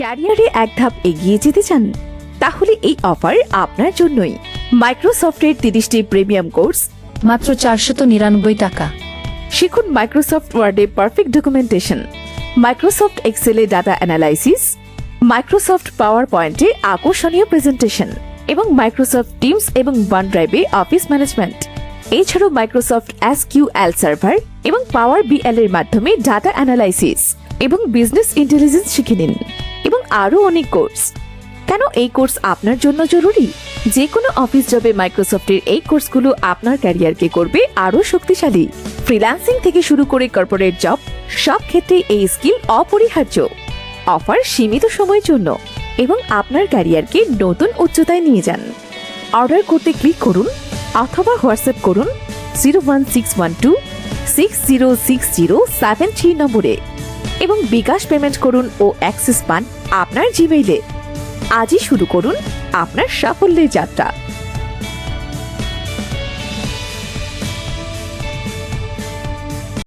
ক্যারিয়ারে এক ধাপ এগিয়ে যেতে চান, তাহলে এই অফার আপনার জন্যই। মাইক্রোসফটের তিরিশটি প্রিমিয়াম কোর্স, মাত্র চারশত নিরানব্বই টাকা। শিখুন মাইক্রোসফট ওয়ার্ডে পারফেক্ট ডকুমেন্টেশন, মাইক্রোসফট এক্সেলে ডাটা অ্যানালাইসিস, মাইক্রোসফট পাওয়ার পয়েন্টে আকর্ষণীয় প্রেজেন্টেশন এবং মাইক্রোসফট টিমস এবং ওয়ান ড্রাইভে অফিস ম্যানেজমেন্ট। এছাড়াও Microsoft S Q L server এবং পাওয়ার বিএল এর মাধ্যমে ডাটা অ্যানালাইসিস এবং বিজনেস ইন্টেলিজেন্স শিখে নিন। আরও অনেক কোর্স। কেন এই কোর্স আপনার জন্য জরুরি? যে কোনো অফিস জবে মাইক্রোসফটের এই কোর্সগুলো আপনার ক্যারিয়ারকে করবে আরও শক্তিশালী। ফ্রিল্যান্সিং থেকে শুরু করে কর্পোরেট জব, সব ক্ষেত্রে এই স্কিল অপরিহার্য। অফার সীমিত সময়ের জন্য এবং আপনার ক্যারিয়ারকে নতুন উচ্চতায় নিয়ে যান। অর্ডার করতে ক্লিক করুন অথবা হোয়াটসঅ্যাপ করুন zero one six one two six zero six zero seven three নম্বরে এবং বিকাশ পেমেন্ট করুন ও অ্যাক্সেস পান আপনার জিমেইলে। আজই শুরু করুন আপনার সাফল্যের যাত্রা।